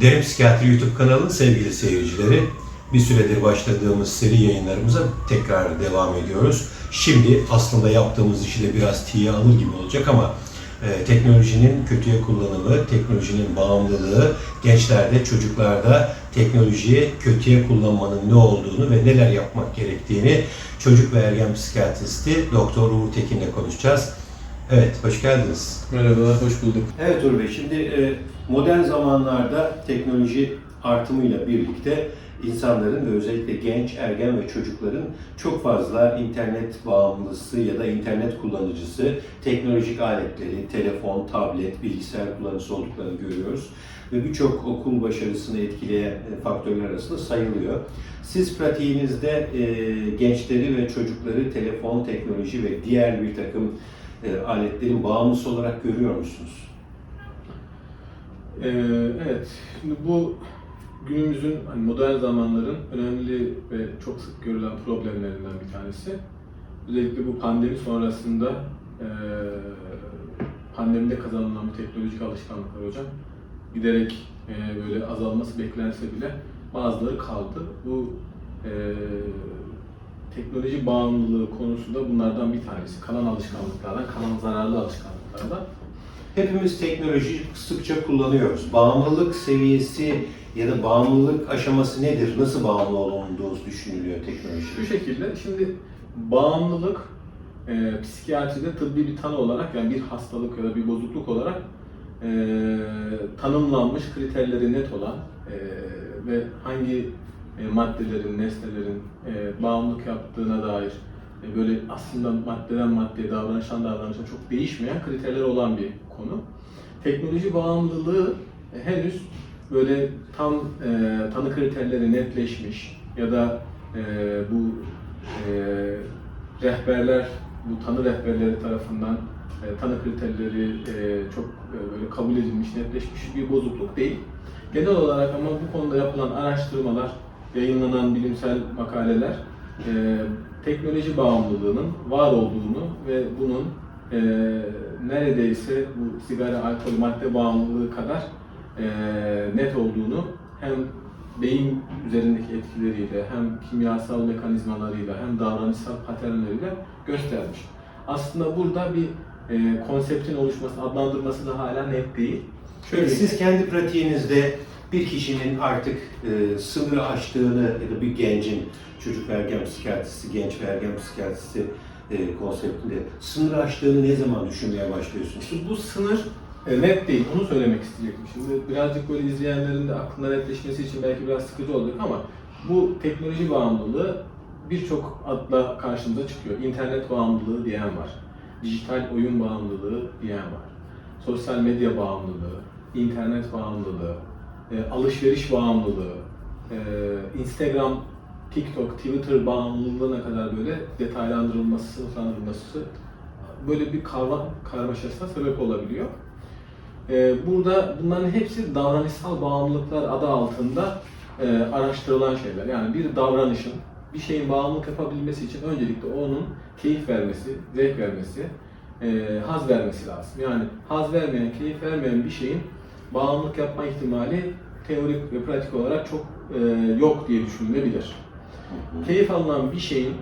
Derin Psikiyatri YouTube kanalının sevgili seyircileri, bir süredir başladığımız seri yayınlarımıza tekrar devam ediyoruz. Şimdi aslında yaptığımız işi de biraz tiye alır gibi olacak ama e, teknolojinin kötüye kullanımı, teknolojinin bağımlılığı, gençlerde, çocuklarda teknolojiyi kötüye kullanmanın ne olduğunu ve neler yapmak gerektiğini çocuk ve ergen psikiyatristi Doktor Uğur Tekin'le konuşacağız. Evet, hoş geldiniz. Merhabalar, hoş bulduk. Evet Uğur Bey, şimdi e, modern zamanlarda teknoloji artımıyla birlikte insanların ve özellikle genç, ergen ve çocukların çok fazla internet bağımlısı ya da internet kullanıcısı, teknolojik aletleri, telefon, tablet, bilgisayar kullanıcısı olduklarını görüyoruz. Ve birçok okul başarısını etkileyen e, faktörler arasında sayılıyor. Siz pratiğinizde e, gençleri ve çocukları telefon, teknoloji ve diğer bir takım e, aletlerin bağımlısı olarak görüyor musunuz? Ee, evet, şimdi bu günümüzün hani modern zamanların önemli ve çok sık görülen problemlerinden bir tanesi. Özellikle bu pandemi sonrasında e, pandemide kazanılan bu teknolojik alışkanlıklar hocam giderek e, böyle azalması beklense bile bazıları kaldı. Bu e, teknoloji bağımlılığı konusu da bunlardan bir tanesi. Kalan alışkanlıklardan, kalan zararlı alışkanlıklardan. Hepimiz teknolojiyi sıkça kullanıyoruz. Bağımlılık seviyesi ya da bağımlılık aşaması nedir? Nasıl bağımlı olunduğunuz düşünülüyor teknoloji? Şu şekilde, şimdi bağımlılık e, psikiyatride tıbbi bir tanı olarak yani bir hastalık ya da bir bozukluk olarak e, tanımlanmış kriterleri net olan e, ve hangi e, maddelerin, nesnelerin e, bağımlılık yaptığına dair böyle aslında maddeden maddeye, davranıştan davranışa çok değişmeyen kriterler olan bir konu. Teknoloji bağımlılığı e, henüz böyle tam e, tanı kriterleri netleşmiş ya da e, bu e, rehberler, bu tanı rehberleri tarafından e, tanı kriterleri e, çok e, böyle kabul edilmiş, netleşmiş bir bozukluk değil. Genel olarak ama bu konuda yapılan araştırmalar, yayınlanan bilimsel makaleler e, teknoloji bağımlılığının var olduğunu ve bunun e, neredeyse bu sigara, alkol, madde bağımlılığı kadar e, net olduğunu hem beyin üzerindeki etkileriyle hem kimyasal mekanizmalarıyla hem davranışsal paternleriyle göstermiş. Aslında burada bir e, konseptin oluşması, adlandırması da hala net değil. Şöyle siz kendi pratiğinizde bir kişinin artık e, sınırı aştığını ya da bir gencin çocuk ergen psikiyatrisi, genç ergen psikiyatrisi e, konseptinde sınırı aştığını ne zaman düşünmeye başlıyorsunuz? Şimdi bu sınır e, net değil, onu söylemek isteyecektim. Şimdi birazcık böyle izleyenlerin de aklına netleşmesi için belki biraz sıkıcı olacak ama bu teknoloji bağımlılığı birçok adla karşımıza çıkıyor. İnternet bağımlılığı diyen var, dijital oyun bağımlılığı diyen var, sosyal medya bağımlılığı, internet bağımlılığı, e, alışveriş bağımlılığı, e, Instagram, TikTok, Twitter bağımlılığına kadar böyle detaylandırılması, sınıflandırılması böyle bir kavram karmaşasına sebep olabiliyor. Ee, Burada bunların hepsi davranışsal bağımlılıklar adı altında e, araştırılan şeyler. Yani bir davranışın bir şeyin bağımlılık yapabilmesi için öncelikle onun keyif vermesi, zevk vermesi, e, haz vermesi lazım. Yani haz vermeyen, keyif vermeyen bir şeyin bağımlılık yapma ihtimali teorik ve pratik olarak çok e, yok diye düşünülebilir. Keyif alınan bir şeyin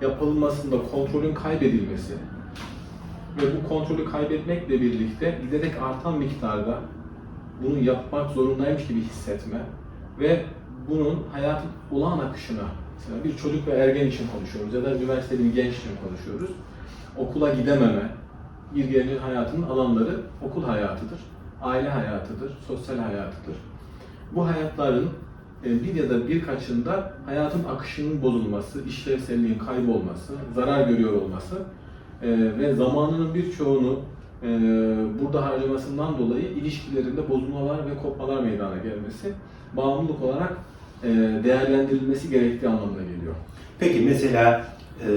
yapılmasında kontrolün kaybedilmesi, ve bu kontrolü kaybetmekle birlikte giderek artan miktarda bunu yapmak zorundaymış gibi hissetme ve bunun hayatın olağan akışına, mesela bir çocuk ve ergen için konuşuyoruz ya da üniversiteli bir genç için konuşuyoruz. Okula gidememe, bir gencin hayatının alanları okul hayatıdır, aile hayatıdır, sosyal hayatıdır. Bu hayatların bir ya da birkaçında hayatın akışının bozulması, işlevselliğin kaybolması, zarar görüyor olması ee, ve zamanının birçoğunu e, burada harcamasından dolayı ilişkilerinde bozulmalar ve kopmalar meydana gelmesi bağımlılık olarak e, değerlendirilmesi gerektiği anlamına geliyor. Peki mesela e,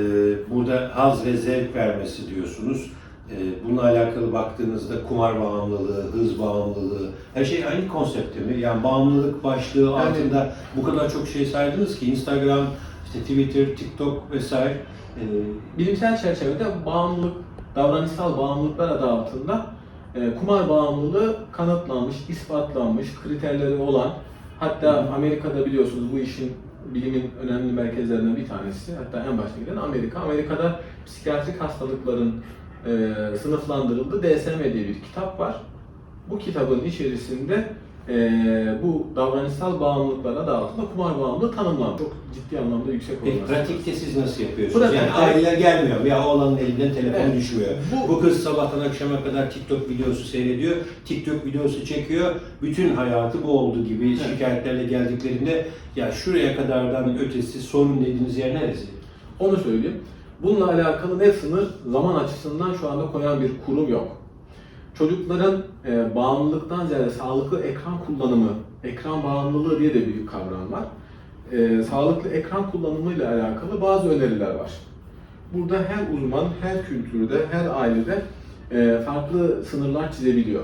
burada haz ve zevk vermesi diyorsunuz. E, bununla alakalı baktığınızda kumar bağımlılığı, hız bağımlılığı, her şey aynı konsepte mi? Yani bağımlılık başlığı Yani- altında bu kadar çok şey saydınız ki Instagram, işte Twitter, TikTok vesaire. E, Bilimsel çerçevede bağımlılık, davranışsal bağımlılıklar adı altında e, kumar bağımlılığı kanıtlanmış, ispatlanmış, kriterleri olan hatta Amerika'da biliyorsunuz bu işin bilimin önemli merkezlerinden bir tanesi hatta en başta gelen Amerika. Amerika'da psikiyatrik hastalıkların e, sınıflandırıldığı DSM diye bir kitap var. Bu kitabın içerisinde e, bu davranışsal bağımlılıklar adı altında kumar bağımlılığı tanımlandı. Çok ciddi anlamda yüksek Peki olması. pratikte siz nasıl yapıyorsunuz? Pratikte- yani aileler gelmiyor ya oğlanın elinden telefon Evet. düşmüyor. Bu- Bu, kız sabahtan akşama kadar TikTok videosu seyrediyor, TikTok videosu çekiyor. Bütün hayatı bu oldu gibi Evet. şikayetlerle geldiklerinde ya şuraya kadardan ötesi sorun dediğiniz yer neresi? Onu söyleyeyim. Bununla alakalı net sınır zaman açısından şu anda koyan bir kurum yok. Çocukların e, bağımlılıktan ziyade sağlıklı ekran kullanımı, ekran bağımlılığı diye de bir kavram var. E, sağlıklı ekran kullanımıyla alakalı bazı öneriler var. Burada her uzman, her kültürde, her ailede e, farklı sınırlar çizebiliyor.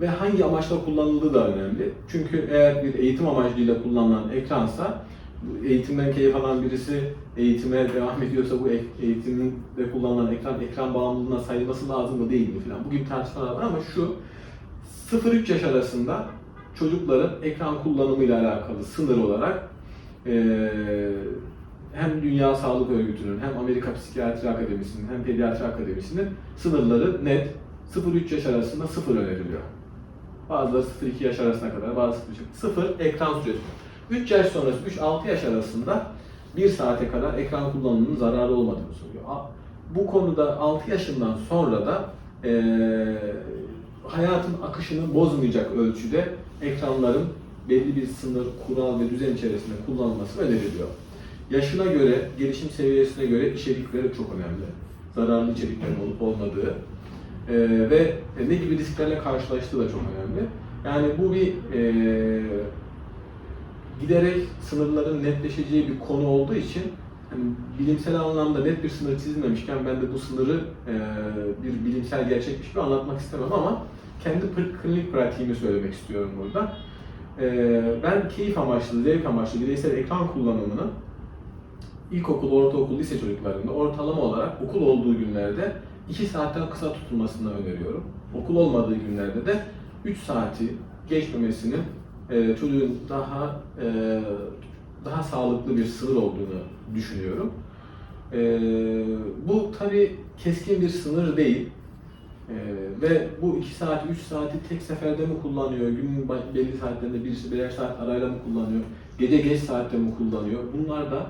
Ve hangi amaçla kullanıldığı da önemli. Çünkü eğer bir eğitim amacıyla kullanılan ekransa, eğitimden keyif alan birisi eğitime devam ediyorsa bu eğitimde kullanılan ekran ekran bağımlılığına sayılması lazım mı değil mi filan. Bugün tartışmalar var ama şu 0-3 yaş arasında çocukların ekran kullanımıyla alakalı sınır olarak eee, hem Dünya Sağlık Örgütü'nün hem Amerika Psikiyatri Akademisi'nin hem Pediatri Akademisi'nin sınırları net 0-3 yaş arasında sıfır öneriliyor. Bazıları 0-2 yaş arasına kadar, bazı 0 ekran süresi. 3 yaş sonrası, 3-6 yaş arasında 1 saate kadar ekran kullanımının zararlı olmadığını söylüyor. Bu konuda 6 yaşından sonra da eee, hayatın akışını bozmayacak ölçüde ekranların belli bir sınır, kural ve düzen içerisinde kullanılması öneriliyor. Yaşına göre, gelişim seviyesine göre içerikleri çok önemli. Zararlı içeriklerin olup olmadığı eee, ve ne gibi risklerle karşılaştığı da çok önemli. Yani bu bir eee giderek sınırların netleşeceği bir konu olduğu için hani bilimsel anlamda net bir sınır çizilmemişken ben de bu sınırı e, bir bilimsel gerçekmiş gibi anlatmak istemem ama kendi klinik pratiğimi söylemek istiyorum burada. E, ben keyif amaçlı, zevk amaçlı bireysel ekran kullanımını ilkokul, ortaokul, lise çocuklarında ortalama olarak okul olduğu günlerde 2 saatten kısa tutulmasını öneriyorum. Okul olmadığı günlerde de 3 saati geçmemesinin e, çocuğun daha e, daha sağlıklı bir sınır olduğunu düşünüyorum. E, bu tabi keskin bir sınır değil. E, ve bu 2 saat, 3 saati tek seferde mi kullanıyor, günün belli saatlerinde birisi birer saat arayla mı kullanıyor, gece geç saatte mi kullanıyor? Bunlar da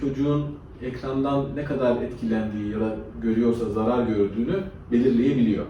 çocuğun ekrandan ne kadar etkilendiği ya da görüyorsa zarar gördüğünü belirleyebiliyor.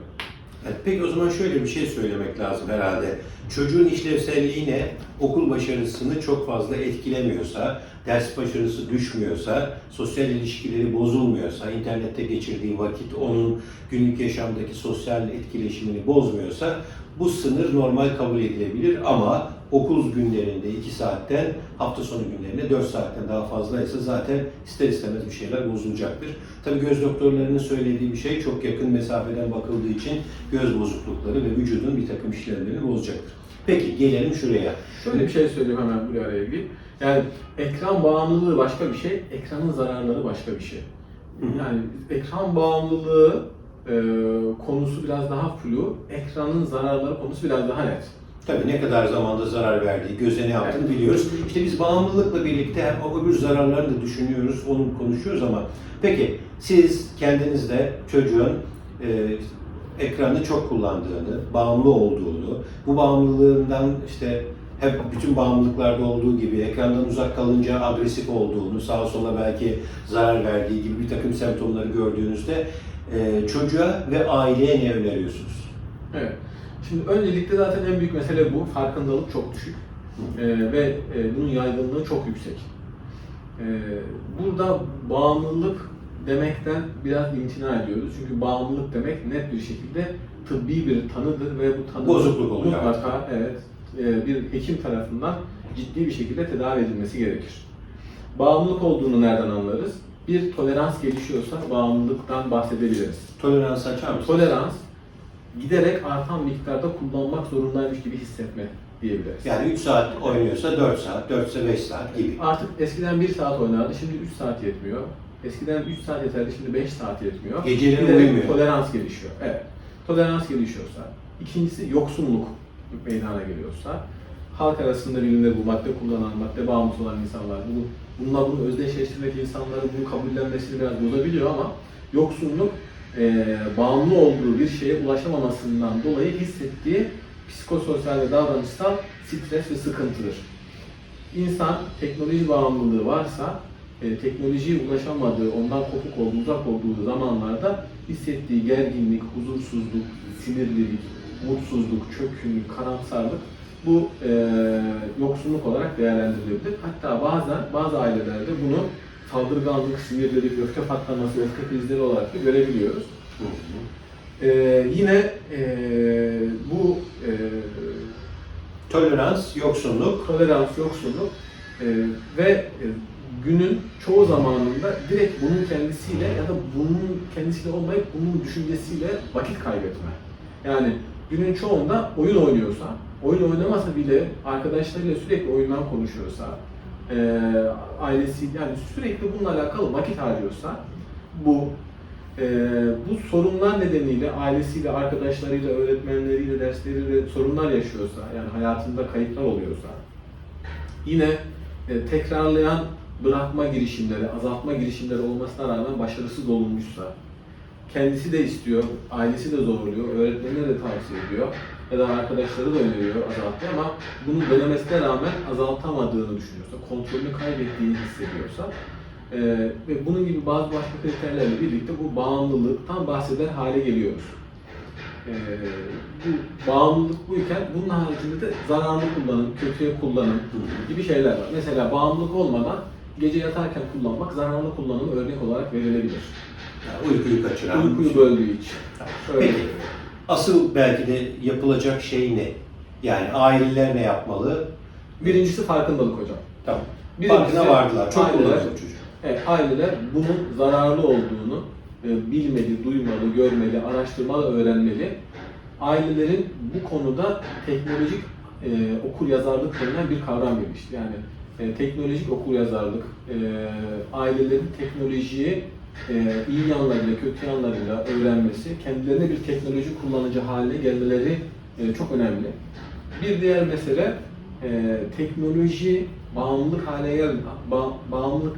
Evet, peki o zaman şöyle bir şey söylemek lazım herhalde. Çocuğun işlevselliği ne? Okul başarısını çok fazla etkilemiyorsa, ders başarısı düşmüyorsa, sosyal ilişkileri bozulmuyorsa, internette geçirdiği vakit onun günlük yaşamdaki sosyal etkileşimini bozmuyorsa bu sınır normal kabul edilebilir ama okul günlerinde 2 saatten hafta sonu günlerinde 4 saatten daha fazlaysa zaten ister istemez bir şeyler bozulacaktır. Tabii göz doktorlarının söylediği bir şey çok yakın mesafeden bakıldığı için göz bozuklukları ve vücudun bir takım işlemlerini bozacaktır. Peki gelelim şuraya. Şöyle bir şey söyleyeyim hemen buraya araya gireyim. Yani ekran bağımlılığı başka bir şey, ekranın zararları başka bir şey. Yani ekran bağımlılığı e, konusu biraz daha flu, ekranın zararları konusu biraz daha net. Tabii ne kadar zamanda zarar verdiği, göze ne yaptığını Evet. biliyoruz. İşte biz bağımlılıkla birlikte hem o öbür zararlarını da düşünüyoruz, onu konuşuyoruz ama peki siz kendiniz de çocuğun e, ekranı çok kullandığını, bağımlı olduğunu, bu bağımlılığından işte hep bütün bağımlılıklarda olduğu gibi ekrandan uzak kalınca agresif olduğunu, sağa sola belki zarar verdiği gibi bir takım semptomları gördüğünüzde e, çocuğa ve aileye ne öneriyorsunuz? Evet. Şimdi öncelikle zaten en büyük mesele bu. Farkındalık çok düşük. Ee, ve e, bunun yaygınlığı çok yüksek. Ee, burada bağımlılık demekten biraz imtina ediyoruz. Çünkü bağımlılık demek net bir şekilde tıbbi bir tanıdır ve bu tanı Bozukluk oluyor mutlaka evet e, bir hekim tarafından ciddi bir şekilde tedavi edilmesi gerekir. Bağımlılık olduğunu nereden anlarız? Bir tolerans gelişiyorsa bağımlılıktan bahsedebiliriz. Tolerans açar mısınız? Tolerans giderek artan miktarda kullanmak zorundaymış gibi hissetme diyebiliriz. Yani 3 saat oynuyorsa 4 saat, 4 ise 5 saat gibi. Artık eskiden 1 saat oynardı, şimdi 3 saat yetmiyor. Eskiden 3 saat yeterdi, şimdi 5 saat yetmiyor. Geceleri Giderek uyumuyor. tolerans gelişiyor. Evet. tolerans gelişiyorsa, ikincisi yoksunluk meydana geliyorsa, halk arasında bilinir bu madde kullanan, madde bağımlısı olan insanlar, bunu, bununla bunu özdeşleştirmek insanların bunu kabullenmesini biraz bozabiliyor ama yoksunluk e, bağımlı olduğu bir şeye ulaşamamasından dolayı hissettiği psikososyal ve davranışsal stres ve sıkıntıdır. İnsan teknoloji bağımlılığı varsa, e, teknolojiye ulaşamadığı, ondan kopuk olduğu, uzak olduğu zamanlarda hissettiği gerginlik, huzursuzluk, sinirlilik, mutsuzluk, çökkünlük, karamsarlık bu e, yoksunluk olarak değerlendirilebilir. Hatta bazen bazı ailelerde bunu saldırganlık, sinirlilik, öfke patlaması, öfke krizleri olarak da görebiliyoruz. E, yine e, bu e, Tolerans, yoksunluk, tolerans, yoksulluk e, ve e, günün çoğu zamanında direkt bunun kendisiyle ya da bunun kendisiyle olmayıp bunun düşüncesiyle vakit kaybetme. Yani günün çoğunda oyun oynuyorsa, oyun oynamasa bile arkadaşlarıyla sürekli oyundan konuşuyorsa, e, ailesi yani sürekli bununla alakalı vakit harcıyorsa bu e, bu sorunlar nedeniyle ailesiyle, arkadaşlarıyla, öğretmenleriyle, dersleriyle sorunlar yaşıyorsa, yani hayatında kayıplar oluyorsa, yine e, tekrarlayan bırakma girişimleri, azaltma girişimleri olmasına rağmen başarısız olunmuşsa, kendisi de istiyor, ailesi de zorluyor, öğretmenine de tavsiye ediyor ya da arkadaşları da öneriyor azaltmayı ama bunu denemesine rağmen azaltamadığını düşünüyorsa, kontrolünü kaybettiğini hissediyorsa e, ve bunun gibi bazı başka kriterlerle birlikte bu bağımlılıktan bahseder hale geliyoruz. E, bu bağımlılık buyken bunun haricinde de zararlı kullanım, kötüye kullanım gibi şeyler var. Mesela bağımlılık olmadan gece yatarken kullanmak zararlı kullanım örnek olarak verilebilir. yani uykuyu kaçıran. Uykuyu böldüğü için. Öyle. Asıl belki de yapılacak şey ne? Yani aileler ne yapmalı? Birincisi farkındalık hocam. Tamam. Birincisi, Farkına vardılar. Çok aileler- çocuk. Evet, aileler bunun zararlı olduğunu e, bilmeli, duymalı, görmeli, araştırmalı, öğrenmeli. Ailelerin bu konuda teknolojik e, okur yazarlık denilen bir kavram gelişti. Yani e, teknolojik okur yazarlık, e, ailelerin teknolojiyi e, iyi yanlarıyla, kötü yanlarıyla öğrenmesi, kendilerine bir teknoloji kullanıcı haline gelmeleri e, çok önemli. Bir diğer mesele e, teknoloji bağımlılık hale gel ba- bağımlılık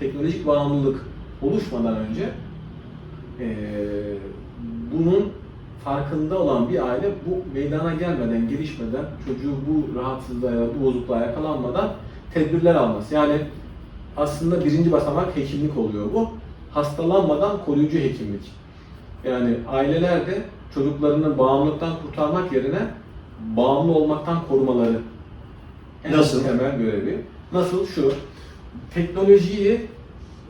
teknolojik bağımlılık oluşmadan önce e, bunun farkında olan bir aile bu meydana gelmeden, gelişmeden, çocuğu bu rahatsızlığa, bu bozukluğa yakalanmadan tedbirler alması. Yani aslında birinci basamak hekimlik oluyor bu. Hastalanmadan koruyucu hekimlik. Yani aileler de çocuklarını bağımlılıktan kurtarmak yerine bağımlı olmaktan korumaları. En Nasıl? temel görevi. Nasıl? Şu. Teknolojiyi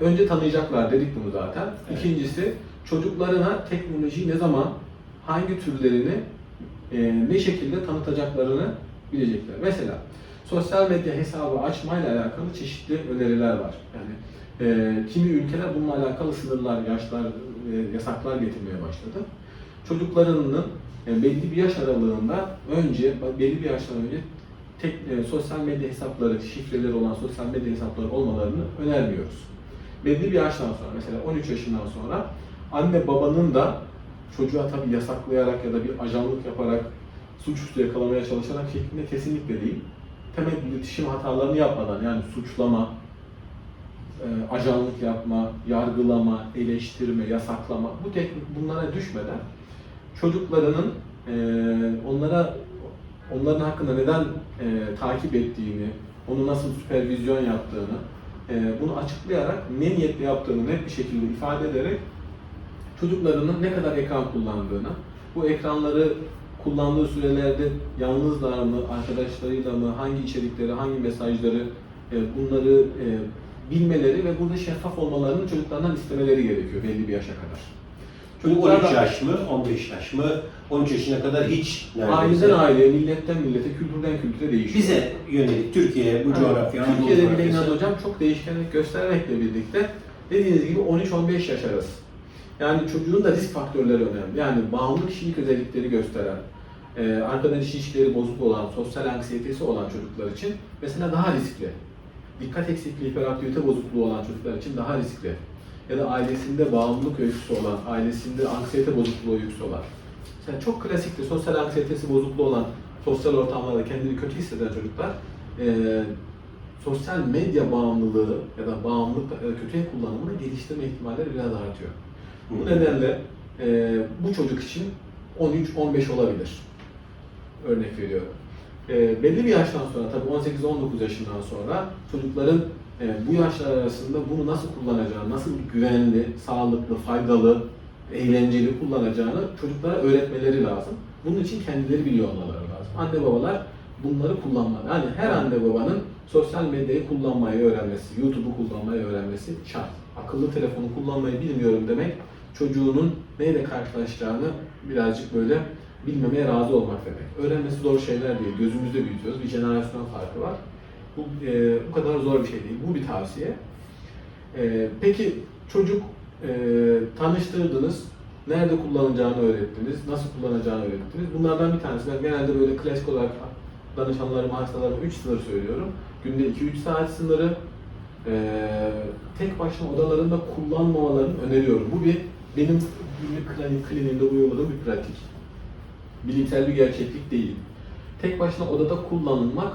önce tanıyacaklar dedik bunu zaten. Evet. İkincisi çocuklarına teknolojiyi ne zaman, hangi türlerini, e, ne şekilde tanıtacaklarını bilecekler. Mesela sosyal medya hesabı açmayla alakalı çeşitli öneriler var. Yani e, kimi ülkeler bununla alakalı sınırlar, yaşlar, e, yasaklar getirmeye başladı. Çocuklarının e, belli bir yaş aralığında önce, belli bir yaştan önce tek, e, sosyal medya hesapları, şifreleri olan sosyal medya hesapları olmalarını önermiyoruz. Belli bir yaştan sonra, mesela 13 yaşından sonra anne babanın da çocuğa tabii yasaklayarak ya da bir ajanlık yaparak suçüstü yakalamaya çalışarak şeklinde kesinlikle değil. Temel iletişim hatalarını yapmadan yani suçlama, e, ajanlık yapma, yargılama, eleştirme, yasaklama bu teknik bunlara düşmeden çocuklarının e, onlara onların hakkında neden e, takip ettiğini, onu nasıl süpervizyon yaptığını, e, bunu açıklayarak ne niyetle yaptığını net bir şekilde ifade ederek çocuklarının ne kadar ekran kullandığını, bu ekranları kullandığı sürelerde yalnızlar mı, arkadaşlarıyla mı, hangi içerikleri, hangi mesajları e, bunları e, bilmeleri ve burada şeffaf olmalarını çocuklardan istemeleri gerekiyor belli bir yaşa kadar. Çocuklar 13 da- yaş mı, 15 yaş mı, 13 yaşına kadar hiç neredeyse. Aileden aileye, milletten millete, kültürden kültüre değişiyor. Bize yönelik Türkiye, bu Evet. coğrafya, Anadolu Türkiye'de bile inan hocam çok değişkenlik göstermekle birlikte dediğiniz gibi 13-15 yaş arası. Yani çocuğun da risk faktörleri önemli. Yani bağımlı kişilik özellikleri gösteren, e, arkadaş ilişkileri bozuk olan, sosyal anksiyetesi olan çocuklar için mesela daha riskli. Dikkat eksikliği, hiperaktivite bozukluğu olan çocuklar için daha riskli. ya da ailesinde bağımlılık öyküsü olan, ailesinde anksiyete bozukluğu öyküsü olan, yani çok klasiktir, sosyal anksiyetesi bozukluğu olan, sosyal ortamlarda kendini kötü hisseden çocuklar, eee, sosyal medya bağımlılığı ya da bağımlılık ya da kötüye kullanımını geliştirme ihtimalleri biraz artıyor. Bu nedenle eee, bu çocuk için 13-15 olabilir. Örnek veriyorum. Eee, belli bir yaştan sonra, tabii 18-19 yaşından sonra çocukların eee, bu yaşlar arasında bunu nasıl kullanacağını, nasıl güvenli, sağlıklı, faydalı, eğlenceli kullanacağını çocuklara öğretmeleri lazım. Bunun için kendileri biliyor olmaları lazım. Anne babalar bunları kullanmalı. Yani her anne babanın sosyal medyayı kullanmayı öğrenmesi, YouTube'u kullanmayı öğrenmesi şart. Akıllı telefonu kullanmayı bilmiyorum demek çocuğunun neyle karşılaşacağını birazcık böyle bilmemeye razı olmak demek. Öğrenmesi zor şeyler değil. Gözümüzde büyütüyoruz. Bir jenerasyon farkı var. Bu, e, bu kadar zor bir şey değil. Bu bir tavsiye. E, peki çocuk e, tanıştırdınız, nerede kullanacağını öğrettiniz, nasıl kullanacağını öğrettiniz. Bunlardan bir tanesi, ben genelde böyle klasik olarak danışanlarıma, hastalarıma 3 sınır söylüyorum. Günde 2-3 saat sınırı, e, tek başına odalarında kullanmamalarını öneriyorum. Bu bir benim günlük kliniğimde uyguladığım bir pratik. Bilimsel bir gerçeklik değil. Tek başına odada kullanılmak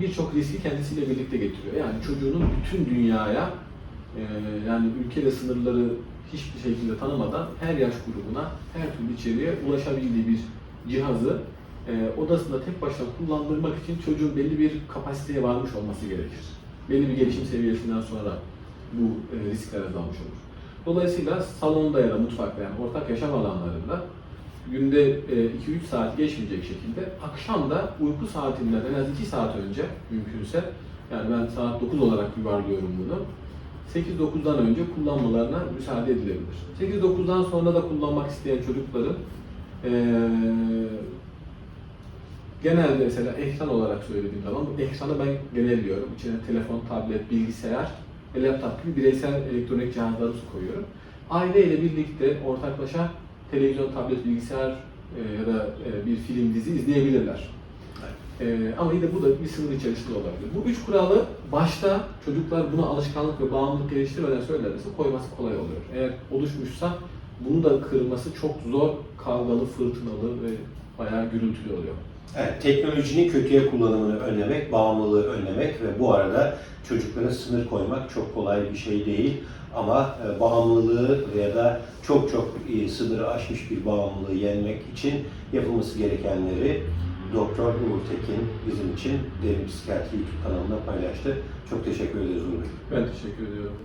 birçok riski kendisiyle birlikte getiriyor. Yani çocuğunun bütün dünyaya e, yani ülke ve sınırları hiçbir şekilde tanımadan her yaş grubuna, her türlü içeriğe ulaşabildiği bir cihazı e, odasında tek başına kullandırmak için çocuğun belli bir kapasiteye varmış olması gerekir. Belli bir gelişim seviyesinden sonra bu e, riskler azalmış olur. Dolayısıyla salonda ya da mutfakta yani ortak yaşam alanlarında günde e, 2-3 saat geçmeyecek şekilde akşam da uyku saatinden en az 2 saat önce mümkünse yani ben saat 9 olarak yuvarlıyorum bunu. 8-9'dan önce kullanmalarına müsaade edilebilir. 8-9'dan sonra da kullanmak isteyen çocukların eee, genelde mesela ekran olarak söylediğim zaman bu ekranı ben genelliyorum. İçine telefon, tablet, bilgisayar ve laptop gibi bireysel elektronik cihazları koyuyorum. Aileyle birlikte ortaklaşa televizyon, tablet, bilgisayar e, ya da e, bir film, dizi izleyebilirler. Ee, ama yine bu da bir sınır içerisinde olabilir. Bu üç kuralı başta çocuklar buna alışkanlık ve bağımlılık geliştirmeden söylerse koyması kolay oluyor. Eğer oluşmuşsa bunu da kırması çok zor, kavgalı, fırtınalı ve bayağı gürültülü oluyor. Evet, teknolojinin kötüye kullanımını önlemek, bağımlılığı önlemek ve bu arada çocuklara sınır koymak çok kolay bir şey değil. Ama e, bağımlılığı ya da çok çok e, sınırı aşmış bir bağımlılığı yenmek için yapılması gerekenleri Doktor Uğur Tekin bizim için Derin Psikiyatri YouTube kanalında paylaştı. Çok teşekkür ederiz Uğur Bey. Ben teşekkür ediyorum.